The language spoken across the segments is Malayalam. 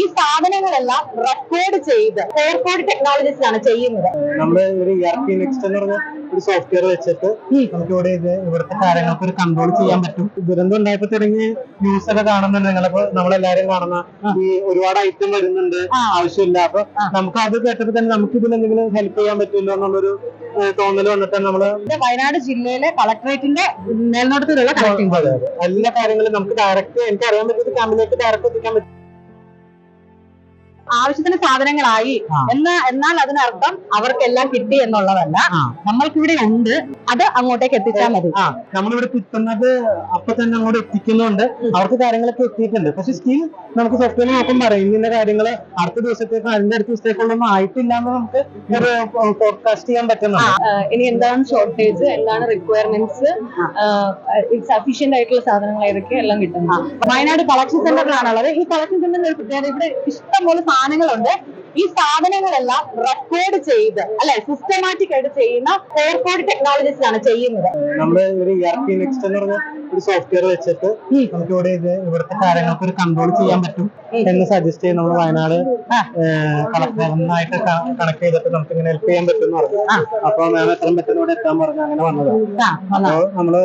ഈ സാധനങ്ങളെല്ലാം റെക്കോർഡ് ചെയ്ത് എയർപോർട്ട് ടെക്നോളജീസിലാണ് ചെയ്യുന്നത്. നമ്മൾ ഒരു നെക്സ്റ്റ് എന്ന് പറഞ്ഞ ഒരു സോഫ്റ്റ്വെയർ വെച്ചിട്ട് നമുക്ക് ഇവിടെ ഇത് ഇവിടുത്തെ കാര്യങ്ങൾക്ക് ഒരു കൺട്രോൾ ചെയ്യാൻ പറ്റും. ദുരന്തം ഉണ്ടായപ്പോ തുടങ്ങി ന്യൂസ് ഒക്കെ കാണുന്നുണ്ട് നിങ്ങളിപ്പോ നമ്മളെല്ലാരും കാണുന്ന ഈ ഒരുപാട് ഐറ്റം വരുന്നുണ്ട് ആവശ്യമില്ല. അപ്പൊ നമുക്ക് അത് കേട്ടപ്പോ തന്നെ നമുക്ക് ഇതിൽ എന്തെങ്കിലും ഹെൽപ്പ് ചെയ്യാൻ പറ്റുമല്ലോ എന്നുള്ളൊരു തോന്നൽ വന്നിട്ട് നമ്മൾ വയനാട് ജില്ലയിലെ കളക്ടറേറ്റിന്റെ മേൽനോട്ടത്തിലുള്ള. എല്ലാ കാര്യങ്ങളും നമുക്ക് ഡയറക്റ്റ് എനിക്ക് അറിയാൻ പറ്റിയത് ക്യാമ്പിലേക്ക് ഡയറക്റ്റ് എത്തിക്കാൻ പറ്റും. ആവശ്യത്തിന് സാധനങ്ങളായി. എന്ന എന്നാൽ അതിനർത്ഥം അവർക്കെല്ലാം കിട്ടി എന്നുള്ളതല്ല. നമ്മൾക്കിവിടെ ഉണ്ട്. അത് അങ്ങോട്ടേക്ക് എത്തിച്ചാൽ മതി. നമ്മളിവിടെ കിട്ടുന്നത് അപ്പൊ തന്നെ അങ്ങോട്ട് എത്തിക്കുന്നുണ്ട്. അവർക്ക് കാര്യങ്ങളൊക്കെ എത്തിയിട്ടുണ്ട്. പക്ഷെ സ്റ്റിൽ നമുക്ക് സോഫ്റ്റ്വെയർ നോക്കുമ്പോൾ പറയും. ഇങ്ങനെ കാര്യങ്ങൾ അടുത്ത ദിവസത്തേക്ക് അതിന്റെ അടുത്ത ദിവസത്തേക്കുള്ളൊന്നും ആയിട്ടില്ല എന്ന് നമുക്ക് ഒരു ഫോർകാസ്റ്റ് ചെയ്യാൻ പറ്റുന്നുണ്ട്. ഇനി എന്താണ് ഷോർട്ടേജ് എന്താണ് റിക്വയർമെന്റ്സ് സഫീഷ്യന്റ് ആയിട്ടുള്ള സാധനങ്ങൾ ഏതൊക്കെ എല്ലാം കിട്ടുന്നു വയനാട് കളക്ഷൻ സെന്ററിലാണുള്ളത് ഈ കളക്ഷൻ സെന്ററിൽ ഒരു പ്രത്യേകത ഇവിടെ ഇഷ്ടംപോലെ സാധനങ്ങളുണ്ട്. ഈ സാധനങ്ങളെല്ലാം റെക്കോർഡ് ചെയ്ത് അല്ലെ സിസ്റ്റമാറ്റിക് ആയിട്ട് ചെയ്യുന്ന എയർപോർട്ട് ആണ് ചെയ്യുന്നത്. ഒരു നെക്സ്റ്റ് ഒരു സോഫ്റ്റ്വെയർ വെച്ചിട്ട് നമുക്ക് ഇവിടെ ഇത് ഇവിടുത്തെ കാര്യങ്ങൾക്ക് ഒരു കൺട്രോൾ ചെയ്യാൻ പറ്റും എന്ന് സജസ്റ്റ് ചെയ്ത് നമ്മൾ വയനാട് കളക്ടറുമായിട്ട് കണക്ട് ചെയ്തിട്ട് നമുക്ക് ഇങ്ങനെ ഹെൽപ്പ് ചെയ്യാൻ പറ്റും എന്ന് പറഞ്ഞു അപ്പൊ മാം എത്രയും പെട്ടെന്ന് ഇവിടെ എത്താൻ പറഞ്ഞു അങ്ങനെ വന്നത്. അപ്പോൾ നമ്മൾ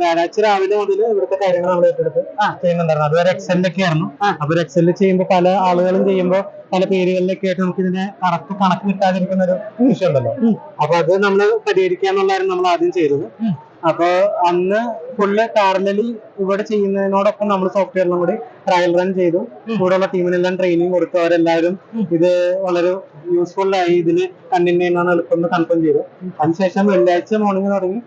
വ്യാഴാഴ്ച രാവിലെ മുതൽ ഇവിടുത്തെ കാര്യങ്ങൾ നമ്മൾ ഏറ്റെടുത്ത് ചെയ്യുന്നുണ്ടായിരുന്നു. അതുവരെ എക്സലിലൊക്കെ ആയിരുന്നു. അപ്പൊ ഒരു എക്സലിൽ ചെയ്യുമ്പോൾ പല ആളുകളും ചെയ്യുമ്പോൾ പല പേരുകളിലൊക്കെ ആയിട്ട് നമുക്ക് ഇതിനെ കറക്റ്റ് കണക്ക് കിട്ടാതിരിക്കുന്ന ഒരു വിഷയം ഉണ്ടല്ലോ. അപ്പൊ അത് നമ്മൾ പരിഹരിക്കാന്നുള്ളതായിരുന്നു നമ്മൾ ആദ്യം ചെയ്തത്. അപ്പൊ അന്ന് ഫുള്ള് പാരലലി ഇവിടെ ചെയ്യുന്നതിനോടൊപ്പം നമ്മൾ സോഫ്റ്റ്വെയറിലും കൂടി ട്രയൽ റൺ ചെയ്തു. കൂടെയുള്ള ടീമിനെല്ലാം ട്രെയിനിങ് കൊടുത്തു. അവരെല്ലാവരും ഇത് വളരെ യൂസ്ഫുൾ ആയി ഇതിന് കണ്ടിന്യൂ ചെയ്യുന്നതാണ് എളുപ്പം കൺഫേം ചെയ്തു. അതിനുശേഷം വെള്ളിയാഴ്ച മോർണിംഗ് തുടങ്ങി.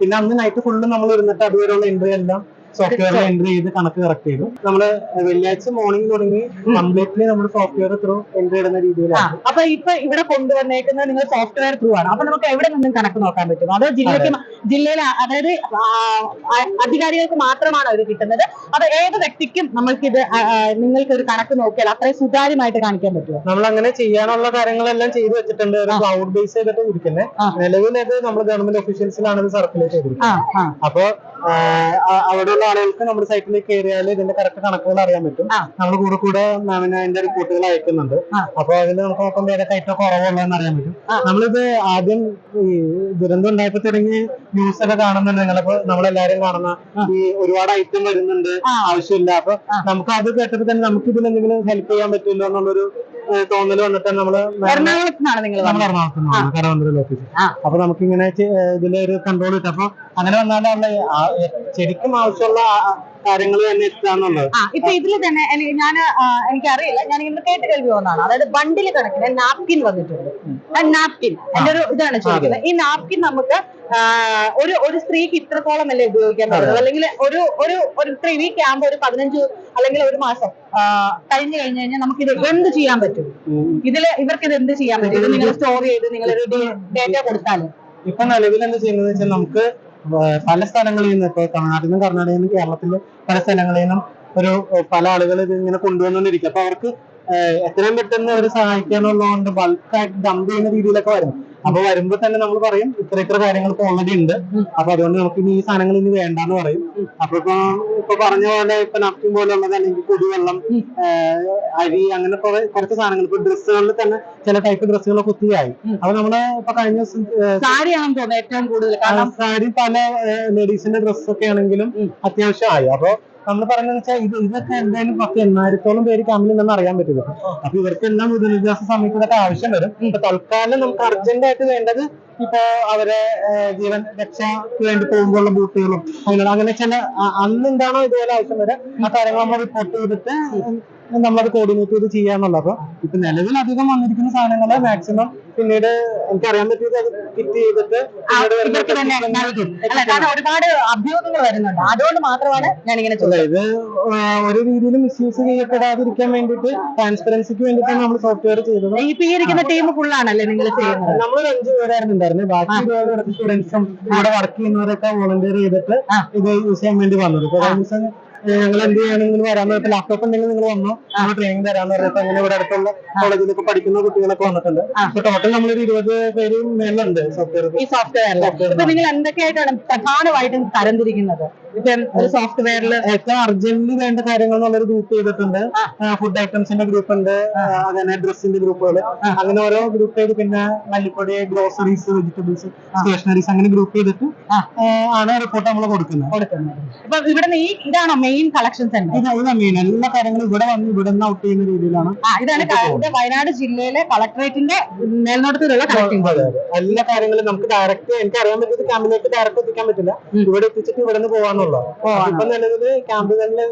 പിന്നെ അന്ന് നൈറ്റ് ഫുള്ള് നമ്മൾ ഇരുന്നിട്ട് അതുവരെയുള്ള എൻട്രി എല്ലാം സോഫ്റ്റ്വെയറിൽ എൻട്രി ചെയ്ത് കണക്ക് കറക്റ്റ് ചെയ്തു. നമ്മൾ വെള്ളിയാഴ്ച മോർണിംഗ് തുടങ്ങി കംപ്ലീറ്റ്ലി നമ്മൾ സോഫ്റ്റ്വെയർ ത്രൂ എൻട്രി ഇടുന്ന രീതിയിലാണ്. അപ്പൊ ഇപ്പൊ ഇവിടെ കൊണ്ടുവന്നേക്കുന്നത് നിങ്ങൾ സോഫ്റ്റ്വെയർ ത്രൂ ആണ്. അപ്പൊ നമുക്ക് എവിടെ നിന്നും കണക്ക് നോക്കാൻ പറ്റും? അതോ ജില്ലയ്ക്ക് ജില്ലയിൽ ജില്ലയിലെ അതായത് അധികാരികൾക്ക് മാത്രമാണ് ഇത് കിട്ടുന്നത്? അത് ഏത് വ്യക്തിക്കും നമ്മൾക്ക് ഇത് നിങ്ങൾക്ക് ഒരു കണക്ക് നോക്കിയാൽ അത്രയും സുതാര്യമായിട്ട് കാണിക്കാൻ പറ്റുമോ നമ്മൾ അങ്ങനെ ചെയ്യാനുള്ള കാര്യങ്ങളെല്ലാം ചെയ്തു വെച്ചിട്ടുണ്ട്. ഒരു ക്ലൗഡ് ബേസ് ചെയ്തിട്ട് ഇരിക്കുന്നത്. നിലവിൽ ഇത് നമ്മൾ ഗവൺമെന്റ് ഒഫീഷ്യൽസിലാണ് ഇത് സർക്കുലേറ്റ് ചെയ്തിരിക്കുന്നത്. അപ്പൊ അവിടെയുള്ള ആളുകൾക്ക് നമ്മുടെ സൈറ്റിൽ കയറിയാൽ ഇതിന്റെ കറക്റ്റ് കണക്കുകൾ അറിയാൻ പറ്റും. നമ്മൾ കൂടെ കൂടെ മാമിന് അതിന്റെ റിപ്പോർട്ടുകൾ അയക്കുന്നുണ്ട്. അപ്പൊ അതിൽ നമുക്ക് നോക്കുമ്പോൾ ഏതൊക്കെ ഐറ്റം കുറവുള്ളതെന്ന് അറിയാൻ പറ്റും. നമ്മളിത് ആദ്യം ഈ ദുരന്തം ഉണ്ടായപ്പോ തുടങ്ങി ന്യൂസ് ഒക്കെ കാണുന്നുണ്ട്. നിങ്ങളിപ്പോ നമ്മളെല്ലാരും കാണുന്ന ഈ ഒരുപാട് ഐറ്റം വരുന്നുണ്ട്. ആവശ്യമില്ല. അപ്പൊ നമുക്ക് അത് കേട്ടപ്പോ തന്നെ നമുക്ക് ഇതിൽ എന്തെങ്കിലും ഹെൽപ്പ് ചെയ്യാൻ പറ്റുമല്ലോ എന്നുള്ളൊരു തോന്നൽ വന്നിട്ട് നമ്മൾ എറണാകുളത്തുനിന്നാണ് നിങ്ങൾ നമ്മൾ വന്നത്. എറണാകുളത്ത് കരവന്തര ഓഫീസ്. അപ്പൊ നമുക്ക് ഇങ്ങനെ ഇതിലൊരു കൺട്രോൾ കിട്ടും. അപ്പൊ അങ്ങനെ വന്നാലുള്ള ശരിക്കും ആവശ്യമുള്ള കാര്യങ്ങൾ തന്നെ എത്താന്നുള്ളത് ആ ഇപ്പൊ ഇതിൽ തന്നെ ഞാൻ എനിക്കറിയില്ല ഞാൻ ഇന്ന് കേട്ട് കേൾവി പോകുന്നതാണ്. അതായത് ബണ്ടിൽ കണക്കിന് നാപ്കിൻ വന്നിട്ടുണ്ട്. നാപ്കിൻ എന്റെ ഒരു ഇതാണ് ചോദിക്കുന്നത്. ഈ നാപ്കിൻ നമുക്ക് ഒരു ഒരു സ്ത്രീക്ക് ഇത്രത്തോളം അല്ലേ ഉപയോഗിക്കാൻ പറ്റുന്നത് അല്ലെങ്കിൽ ഒരു ഒരു ഒരു ത്രീ വീക്ക് ആകുമ്പോൾ ഒരു പതിനഞ്ച് അല്ലെങ്കിൽ ഒരു മാസം കഴിഞ്ഞു കഴിഞ്ഞു കഴിഞ്ഞാൽ നമുക്ക് ഇത് എന്ത് ചെയ്യാൻ പറ്റും? ഇതിൽ ഇവർക്ക് ഇത് എന്ത് ചെയ്യാൻ പറ്റും? ഇത് നിങ്ങൾ സ്റ്റോർ ചെയ്ത് നിങ്ങൾ നിങ്ങളൊരു ഡേറ്റ കൊടുത്താൽ ഇപ്പൊ നിലവിൽ എന്ത് ചെയ്യുന്നത് വെച്ചാൽ നമുക്ക് പല സ്ഥലങ്ങളിൽ നിന്ന് ഇപ്പൊ തമിഴ്നാട്ടിൽ നിന്നും കർണാടകയിൽ നിന്നും കേരളത്തിലെ പല സ്ഥലങ്ങളിൽ നിന്നും ഒരു പല ആളുകൾ ഇത് ഇങ്ങനെ കൊണ്ടുവന്നുകൊണ്ടിരിക്കും അപ്പൊ അവർക്ക് എത്രയും പെട്ടെന്ന് അവരെ അവർ സഹായിക്കാനുള്ളതുകൊണ്ട് ബൾക്കായിട്ട് ഡംപ് ചെയ്യുന്ന രീതിയിലൊക്കെ വരും. അപ്പൊ വരുമ്പോ തന്നെ നമ്മൾ പറയും ഇത്ര ഇത്ര കാര്യങ്ങൾ ഇപ്പൊ ഓൾറെഡി ഉണ്ട് അപ്പൊ അതുകൊണ്ട് നമുക്ക് ഇനി ഈ സാധനങ്ങൾ ഇനി വേണ്ടാന്ന് പറയും. അപ്പൊ ഇപ്പൊ ഇപ്പൊ പറഞ്ഞ പോലെ ഇപ്പൊ നപ്കിൻ പോലുള്ളത് അല്ലെങ്കിൽ കുടിവെള്ളം അരി അങ്ങനെ കുറച്ച് സാധനങ്ങൾ. ഇപ്പൊ ഡ്രസ്സുകളിൽ തന്നെ ചില ടൈപ്പ് ഡ്രസ്സുകളൊക്കെ ഒത്തിരിയായി അപ്പൊ നമ്മൾ ഇപ്പൊ കഴിഞ്ഞ ദിവസം സാരിയാണ് ഏറ്റവും കൂടുതൽ സാരി പല ലേഡീസിന്റെ ഡ്രസ്സൊക്കെ ആണെങ്കിലും അത്യാവശ്യമായി. അപ്പൊ നമ്മൾ പറയുന്നത് വെച്ചാൽ ഇത് ഇതൊക്കെ എന്തായാലും പത്ത് എണ്ണായിരത്തോളം പേര് ക്യാമ്പിൽ നിന്ന് അറിയാൻ പറ്റുന്നത് അപ്പൊ ഇവർക്കെല്ലാം ദുരിതാശ്വാസ സമയത്ത് ഇതൊക്കെ ആവശ്യം വരും. ഇപ്പൊ തൽക്കാലം നമുക്ക് അർജന്റ് ആയിട്ട് വേണ്ടത് ഇപ്പൊ അവരെ ജീവൻ രക്ഷയ്ക്ക് വേണ്ടി പോകുമ്പോഴുള്ള ബൂട്ടുകളും അങ്ങനെ ചില അന്ന് എന്താണോ ഇതുപോലെ ആവശ്യം വരെ ആ കാര്യങ്ങൾ നമ്മൾ റിപ്പോർട്ട് ചെയ്തിട്ട് നമ്മളത് കോർഡിനേറ്റ് ചെയ്ത് ചെയ്യാന്നുള്ളത്. അപ്പൊ ഇപ്പൊ നിലവിൽ അധികം വന്നിരിക്കുന്ന സാധനങ്ങൾ മാക്സിമം പിന്നീട് എനിക്ക് അറിയാൻ പറ്റിയത് അത് കിറ്റ് ചെയ്തിട്ട് പിന്നീട് വരുന്ന ഇവർക്ക് തന്നെ നൽകും അല്ല കാരണം ഒരുപാട് അഭ്യൂഹങ്ങൾ വരുന്നുണ്ട്. അതുകൊണ്ട് മാത്രമാണ് ഞാൻ ഇങ്ങനെ ഇത് ഒരു രീതിയിൽ മിസ്യൂസ് ചെയ്യപ്പെടാതിരിക്കാൻ വേണ്ടിയിട്ട് ട്രാൻസ്പെറൻസിക്ക് വേണ്ടിയിട്ടാണ് നമ്മൾ സോഫ്റ്റ്വെയർ ചെയ്തത്. ഇപ്പൊ ഈ ഇരിക്കുന്ന ടീം ഫുള്ളാണല്ലേ നിങ്ങൾ ചെയ്യുന്നത്? നമ്മൾ അഞ്ചു പേരായിരുന്നുണ്ടായിരുന്നു. ബാക്കി സ്റ്റുഡൻസും ഇവിടെ വർക്ക് ചെയ്യുന്നവരൊക്കെ വോളണ്ടിയർ ചെയ്തിട്ട്. ഇത് യൂസ് ചെയ്യാൻ വേണ്ടി വന്നത്. ഞങ്ങൾ എന്ത് ചെയ്യണമെങ്കിലും വരാൻ പറഞ്ഞപ്പോൾ ലാപ്ടോപ്പ് ഉണ്ടെങ്കിൽ നിങ്ങൾ വന്നോ. നമ്മൾ ട്രെയിനിങ് തരാന്ന് പറഞ്ഞപ്പോ അങ്ങനെ ഇവിടെ അടുത്തുള്ള കോളേജിലൊക്കെ പഠിക്കുന്ന കുട്ടികളൊക്കെ വന്നിട്ടുണ്ട്. അപ്പൊ ടോട്ടൽ നമ്മളൊരു ഇരുപത് പേര് മേലുണ്ട് സോഫ്റ്റ്വെയർ ഇപ്പൊ നിങ്ങൾ എന്തൊക്കെയായിട്ടാണ് പ്രധാനമായിട്ടും തരംതിരിക്കുന്നത്? ഒരു സോഫ്റ്റ്വെയറിൽ ഏറ്റവും അർജന്റ് വേണ്ട കാര്യങ്ങൾ എന്നുള്ളൊരു ഗ്രൂപ്പ് ചെയ്തിട്ടുണ്ട് ഫുഡ് ഐറ്റംസിന്റെ ഗ്രൂപ്പ് ഉണ്ട്. അങ്ങനെ ഡ്രസ്സിന്റെ ഗ്രൂപ്പുകൾ അങ്ങനെ ഓരോ ഗ്രൂപ്പ് ചെയ്ത് പിന്നെ മല്ലിപ്പൊടി ഗ്രോസറീസ് വെജിറ്റബിൾസ് സ്റ്റേഷനറീസ് അങ്ങനെ ഗ്രൂപ്പ് ചെയ്തിട്ട് ആണ് റിപ്പോർട്ട് നമ്മൾ കൊടുക്കുന്നത്. കൊടുക്കുന്നത്. അപ്പൊ ഇവിടെ ഈ ഇതാണോ മെയിൻ കളക്ഷൻ സെന്റർ ഇത് ഇത് മെയിൻ എല്ലാ കാര്യങ്ങളും ഇവിടെ വന്ന് ഇവിടെ നിന്ന് ഔട്ട് ചെയ്യുന്ന രീതിയിലാണ് ഇതാണ് വയനാട് ജില്ലയിലെ കളക്ടറേറ്റിന്റെ മേൽനോട്ടത്തിലുള്ള കളക്ടിംഗ്. എല്ലാ കാര്യങ്ങളും നമുക്ക് ഡയറക്റ്റ് എനിക്ക് അറിയാൻ പറ്റിയത് ക്യാമ്പിലേക്ക് ഡയറക്റ്റ് എത്തിക്കാൻ പറ്റില്ല. ഇവിടെ എത്തിച്ചിട്ട് ഇവിടെ നിന്ന് ഇപ്പൊ നിലവിൽ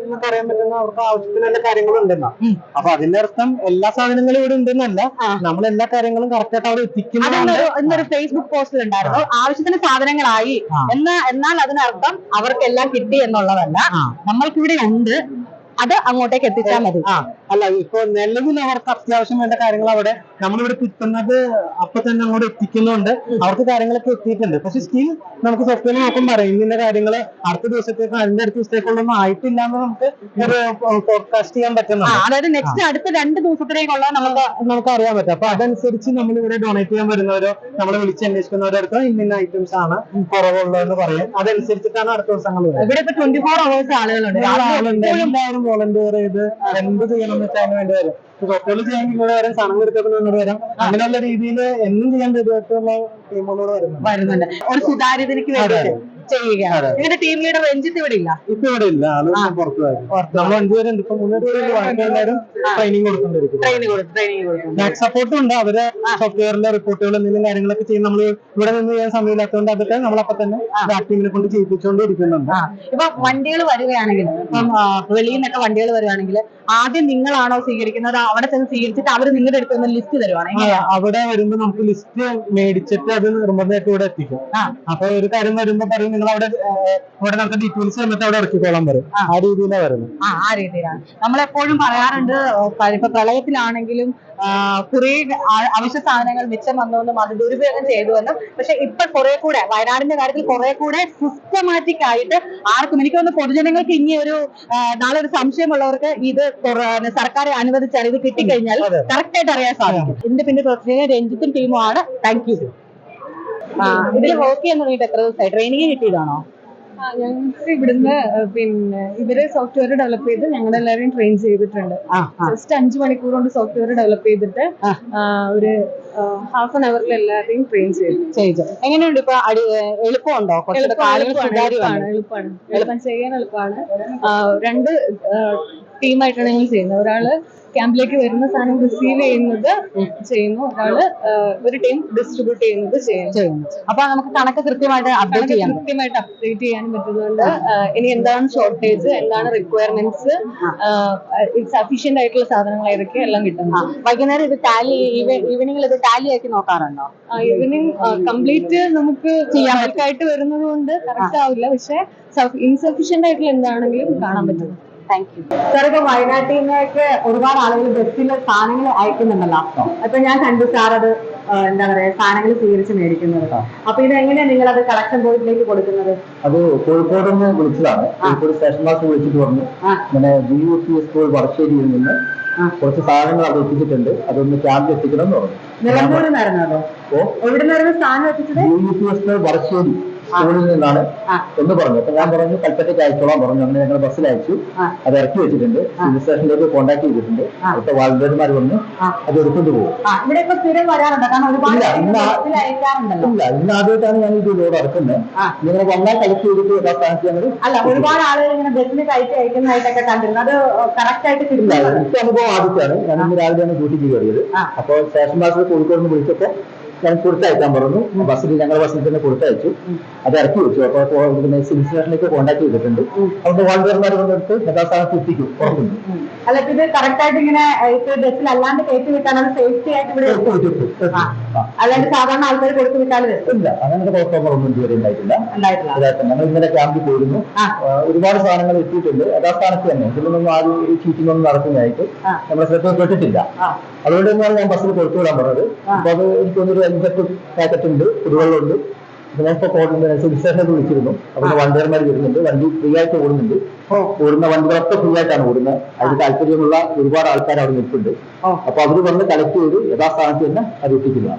നമുക്ക് അറിയാൻ പറ്റുന്ന അവർക്ക് അപ്പൊ അതിന്റെ അർത്ഥം എല്ലാ സാധനങ്ങളും ഇവിടെ ഉണ്ടെന്നല്ല. നമ്മൾ എല്ലാ കാര്യങ്ങളും കറക്റ്റ് ആയിട്ട് അവിടെ ഇന്നൊരു ഫേസ്ബുക്ക് പോസ്റ്റിൽ ഉണ്ടായിരുന്നു. ആവശ്യത്തിന് സാധനങ്ങളായി. എന്ന് എന്നാൽ അതിനർത്ഥം അവർക്കെല്ലാം കിട്ടി എന്നുള്ളതല്ല. നമ്മൾക്ക് ഇവിടെ ഉണ്ട്. അത് അങ്ങോട്ടേക്ക് എത്തിച്ചാൽ മതി. അല്ല ഇപ്പൊ നിലവിൽ അവർക്ക് അത്യാവശ്യം വേണ്ട കാര്യങ്ങൾ അവിടെ നമ്മളിവിടെ കിട്ടുന്നത് അപ്പൊ തന്നെ അങ്ങോട്ട് എത്തിക്കുന്നുണ്ട്. അവർക്ക് കാര്യങ്ങളൊക്കെ എത്തിയിട്ടുണ്ട്. പക്ഷെ സ്റ്റിൽ നമുക്ക് സോഫ്റ്റ്വെയർ നോക്കാൻ പറയും ഇന്ന കാര്യങ്ങൾ അടുത്ത ദിവസത്തേക്ക് അതിന്റെ അടുത്ത ദിവസത്തേക്കുള്ളൊന്നും ആയിട്ടില്ല എന്ന് നമുക്ക് ഒരു ഫോർകാസ്റ്റ് ചെയ്യാൻ ആ, പറ്റുന്നുണ്ട് അതായത് നെക്സ്റ്റ് അടുത്ത രണ്ട് ദിവസത്തിലേക്കുള്ള നമുക്ക് നമുക്ക് അറിയാൻ പറ്റും. അപ്പൊ അതനുസരിച്ച് നമ്മൾ ഇവിടെ ഡൊണേറ്റ് ചെയ്യാൻ വരുന്നവരോ നമ്മളെ വിളിച്ച് അന്വേഷിക്കുന്നവരോ അടുത്തോ ഇന്ന ഐറ്റംസ് ആണ് കുറവുള്ളതെന്ന് പറയും. അതനുസരിച്ചിട്ടാണ് അടുത്ത ദിവസങ്ങൾ ഇവിടെ ഇപ്പൊ ട്വന്റി ഫോർ അവേഴ്സ് ആളുകളുണ്ട്. എല്ലാവരും വോളണ്ടിയർ ചെയ്ത് എന്ത് ചെയ്യണം എന്ന് വെച്ചാൽ വേണ്ടി വരും. സോഫ്റ്റ്വെയർ ചെയ്യാൻ ഇങ്ങോട്ട് വരാം എടുത്തപ്പോൾ ഇങ്ങോട്ട് വരാം. അങ്ങനെയുള്ള രീതിയിൽ എന്നും ചെയ്യാൻ പറ്റുമായിട്ടുള്ള ടീമുകളോട് വരുന്നുണ്ട്. വരുന്നുണ്ട്. ഒരു സുതാര്യതയ്ക്ക് വേണ്ടിയിട്ട്. ചെയ്യുകയാണ്. അതെ. ഇതിന്റെ ടീം ലീഡർ രഞ്ജിത്ത് ഇവിടെ ഇല്ല. ഇപ്പൊ ഇവിടെ ഇല്ല. ആൾ പുറത്തു. വരും നമ്മൾ അഞ്ചുപേരുണ്ട് ഇപ്പൊ മൂന്ന് പേര് ബാക്കി എല്ലാവരും ട്രെയിനിങ് കൊടുക്കൊണ്ടിരിക്കും ട്രെയിനിങ് കൊടുത്തു ട്രെയിനിങ് കൊടുത്തു. ബാക്ക് സപ്പോർട്ടും ഉണ്ട്. അവർ സോഫ്റ്റ്വെയറിന്റെ റിപ്പോർട്ടുകൾ എന്തെങ്കിലും കാര്യങ്ങളൊക്കെ ചെയ്യും. നമ്മൾ ഇവിടെ നിന്ന് ചെയ്യാൻ സമയമില്ലാത്തതുകൊണ്ട് അതൊക്കെ നമ്മളപ്പോ തന്നെ ബാക്ക് ടീമിനെ കൊണ്ട് ചെയ്യിപ്പിച്ചുകൊണ്ടിരിക്കുന്നുണ്ട് ആ. ഇപ്പൊ വണ്ടികൾ വരികയാണെങ്കിൽ ഇപ്പം വെളിയിൽ നിന്നൊക്കെ വണ്ടികൾ വരുവാണെങ്കിൽ ആദ്യം നിങ്ങളാണോ സ്വീകരിക്കുന്നത്? അവിടെ ചെന്ന് സ്വീകരിച്ചിട്ട് അവർ നിങ്ങളുടെ അടുത്ത് നിന്ന് ലിസ്റ്റ് തരുവാണ്? അവിടെ വരുമ്പോ നമുക്ക് ലിസ്റ്റ് മേടിച്ചിട്ട് അത് നിർബന്ധമായിട്ട് ഇവിടെ എത്തിക്കും. അപ്പൊ ഒരു കാര്യം വരുമ്പോ പറയും നിങ്ങൾ അവിടെ അവിടെ ഇവിടെ നമുക്ക് ഡീറ്റെയിൽസ് വന്നിട്ട് അവിടെ ഇറക്കിക്കോളാൻ പറയും. ആ. രീതിയിലാണ് വരുന്നത്. ആ രീതിയിലാണ്. നമ്മളെപ്പോഴും പറയാറുണ്ട് ഇപ്പൊ പ്രളയത്തിലാണെങ്കിലും കുറേ അവശ്യ സാധനങ്ങൾ മിച്ചം വന്നുവെന്നും അത് ദുരുപയോഗം ചെയ്തുവെന്നും. പക്ഷെ ഇപ്പൊ കുറെ കൂടെ വയനാടിന്റെ കാര്യത്തിൽ കുറെ കൂടെ സിസ്റ്റമാറ്റിക് ആയിട്ട് ആർക്കും എനിക്ക് തോന്നുന്നു പൊതുജനങ്ങൾക്ക് ഇനി ഒരു നാളെ ഒരു സംശയമുള്ളവർക്ക് ഇത് സർക്കാർ അനുവദിച്ചാൽ ഇത് കിട്ടിക്കഴിഞ്ഞാൽ കഴിഞ്ഞാൽ കറക്റ്റ് ആയിട്ട് അറിയാൻ സാധിക്കും. ഇതിന്റെ പിന്നെ പ്രത്യേക രഞ്ജിത്തും ടീമുമാണ്. Thank you. ഇതിൽ ഹോക്കി എന്ന് തുടങ്ങിയിട്ട് എത്ര ദിവസമായി? ട്രെയിനിങ് കിട്ടിയതാണോ? ഞങ്ങൾക്ക് ഇവിടുന്ന് പിന്നെ ഇവർ സോഫ്റ്റ്വെയർ ഡെവലപ്പ് ചെയ്ത് ഞങ്ങളെല്ലാവരെയും ട്രെയിൻ ചെയ്തിട്ടുണ്ട്. ജസ്റ്റ് അഞ്ചു മണിക്കൂർ കൊണ്ട് സോഫ്റ്റ്വെയർ ഡെവലപ്പ് ചെയ്തിട്ട് ഒരു ഹാഫ് ആൻ അവറിൽ എല്ലാവരെയും ട്രെയിൻ ചെയ്തു. ചെയ്തു. എങ്ങനെയുണ്ട് ഇപ്പൊ എളുപ്പമുണ്ടോ? എളുപ്പമാണ് എളുപ്പമാണ് എളുപ്പം ചെയ്യാൻ എളുപ്പമാണ്. രണ്ട് ടീമായിട്ടാണ് ഞങ്ങൾ ചെയ്യുന്നത്. ഒരാൾ ക്യാമ്പിലേക്ക് വരുന്ന സാധനം റിസീവ് ചെയ്യുന്നത് ചെയ്യുന്നു. ഒരാൾ ഒരു ടീം ഡിസ്ട്രിബ്യൂട്ട് ചെയ്യുന്നത് ചെയ്യുന്നു. അപ്പൊ നമുക്ക് കണക്ക് കൃത്യമായിട്ട് അപ്ഡേറ്റ് ചെയ്യാൻ കൃത്യമായിട്ട് അപ്ഡേറ്റ് ചെയ്യാൻ പറ്റുന്നുണ്ട്. ഇനി എന്താണ് ഷോർട്ടേജ് എന്താണ് റിക്വയർമെന്റ്സ് സഫീഷ്യന്റ് ആയിട്ടുള്ള സാധനങ്ങൾ ഏതൊക്കെ എല്ലാം കിട്ടുന്നു വൈകുന്നേരം ഇത് ടാലി ഈവനിങ്ങിൽ ഇത് ടാലി ആക്കി നോക്കാറുണ്ടോ? ഈവനിങ് കംപ്ലീറ്റ് നമുക്ക് ചെയ്യാനായിട്ട് ചെയ്യാൻ ആയിട്ട് വരുന്നത് കൊണ്ട് കറക്റ്റ് ആവില്ല. പക്ഷെ ഇൻസഫിഷ്യന്റ് ആയിട്ടുള്ള എന്താണെങ്കിലും കാണാൻ പറ്റും. താങ്ക് യു സാർ ഇപ്പൊ വയനാട്ടിൽ നിന്നൊക്കെ ഒരുപാട് ആളുകൾ ബസ്സിൽ സാധനങ്ങൾ അയക്കുന്നുണ്ടല്ലോ? അപ്പൊ ഞാൻ കണ്ടു സാർ അത് എന്താ പറയാ സാധനങ്ങൾ സ്വീകരിച്ച് മേടിക്കുന്നത്. അപ്പൊ ഇത് എങ്ങനെയാ നിങ്ങൾ അത് കളക്ഷൻ പോയിന്റിലേക്ക് കൊടുക്കുന്നത്? അത് കോഴിക്കോട് നിന്ന് വിളിച്ചതാണ് കോഴിക്കോട് സ്റ്റേഷൻ മാസ്റ്റർ വിളിച്ചിട്ട് പറഞ്ഞു. ഇങ്ങനെ ജി യു സി സ്കൂൾ വടശ്ശേരിയിൽ നിന്ന്. കുറച്ച് സാധനങ്ങൾ അവിടെ എത്തിച്ചിട്ടുണ്ട്. അതൊന്ന് ക്യാമ്പിൽ എത്തിക്കണം എന്ന് പറഞ്ഞു. നിലമ്പൂരിൽ ഓ. എവിടെ നിന്നായിരുന്നു സാധനം എത്തിച്ചത്? B U P school Vadasseri. സ്കൂളിൽ നിന്നാണ് എന്ന് പറഞ്ഞു. അപ്പൊ ഞാൻ പറഞ്ഞു കൽപ്പറ്റയ്ക്ക് അയച്ചോളാൻ പറഞ്ഞു. അങ്ങനെ ഞങ്ങൾ ബസ്സിൽ അയച്ചു. അത് ഇറക്കി വെച്ചിട്ടുണ്ട്. സിവിൽ സ്റ്റേഷനിലേക്ക് കോൺടാക്ട് ചെയ്തിട്ടുണ്ട്. അടുത്ത വാളണ്ടിയർമാർ വന്ന് അത് എടുത്തുകൊണ്ട് പോകും. ഇല്ല, ഇന്ന് ആദ്യമായിട്ടാണ് ഞാൻ ഇത് ലോഡ് ഇറക്കുന്നത്. നിങ്ങൾ വന്നാൽ കളക്ട് ചെയ്തിട്ട് എല്ലാ സ്ഥാനത്ത് ഞങ്ങൾ അല്ല ഒരുപാട് ആളുകൾ ഇങ്ങനെ ബസ്സിന് കയറ്റി അയക്കുന്നതായിട്ടൊക്കെ കണ്ടിരുന്നു. അത് കറക്റ്റ് ആയിട്ട് എനിക്ക് അനുഭവം ആദ്യത്തെയാണ് ഞാൻ ഇന്ന് രാവിലെയാണ് ഡ്യൂട്ടിക്ക് കയറിയത്. അപ്പൊ അപ്പോൾ സ്റ്റേഷൻ മാസ്റ്റർ കോഴിക്കോട് നിന്ന് വിളിച്ചപ്പോൾ ഞാൻ കൊടുത്തയക്കാൻ പറഞ്ഞു. ബസ്സിൽ ഞങ്ങളുടെ ബസ്സിൽ തന്നെ കൊടുത്തയച്ചു. അത് ഇറക്കി വെച്ചു. അപ്പോൾ പിന്നെ സിവിൽ സ്റ്റേഷനിലേക്ക് കോൺടാക്ട് ചെയ്തിട്ടുണ്ട്. അതുകൊണ്ട് വാളണ്ടിയർമാർ കൊണ്ടെടുത്ത് യഥാസ്ഥാനത്ത് എത്തിക്കും. പുറത്തുണ്ട് ഉം. അല്ല ഇത് കറക്റ്റ് ആയിട്ട് ഇങ്ങനെ ബസ്സിൽ അല്ലാണ്ട് കയറ്റി വിട്ടാൽ അത് സേഫ്റ്റി ആയിട്ട് ഇവിടെ അല്ലാണ്ട് സാധാരണ ആൾക്കാർ കൊടുത്തു വിട്ടാൽ ഇല്ല അങ്ങനത്തെ കുഴപ്പങ്ങളൊന്നും ഇതുവരെ ഉണ്ടായിട്ടില്ല. അതായത് ഞങ്ങൾ ഇന്നലെ ക്യാമ്പിൽ പോയിരുന്നു. ഒരുപാട് സാധനങ്ങൾ എത്തിയിട്ടുണ്ട്. ആ സ്ഥാനത്ത് തന്നെ. ഇതിലൊന്നും ആരും ഒരു ചീറ്റിംഗ് ഒന്നും നടക്കുന്നതായിട്ട്. നമ്മുടെ ശ്രദ്ധപ്പെട്ടിട്ടില്ല കേട്ടിട്ടില്ല. അതുകൊണ്ട് തന്നെയാണ് ഞാൻ ബസ്സിൽ കൊടുത്തു വിടാൻ പറഞ്ഞത്. അപ്പൊ അത് എനിക്കൊന്നൊരു അഞ്ചെട്ട് പാക്കറ്റ് ഉണ്ട്. കുടിവെള്ളമുണ്ട്. ഞാൻ ഇപ്പൊ കോടതി സിവിൽ സ്റ്റേഷനിൽ വിളിച്ചിരുന്നു അവിടെ വണ്ടിയർമാർ വരുന്നുണ്ട്. വണ്ടി ഫ്രീ ആയിട്ട് ഓടുന്നുണ്ട് ഓടുന്ന വണ്ടികളൊക്കെ ഫ്രീ ആയിട്ടാണ് ഓടുന്നത് അതിന് താല്പര്യമുള്ള ഒരുപാട് ആൾക്കാർ അവിടെ നിൽക്കുന്നുണ്ട്. അപ്പൊ അവർ വന്ന് കളക്ട് ചെയ്ത് യഥാസ്ഥാനത്ത് തന്നെ അത് എത്തിക്കുന്നതാണ്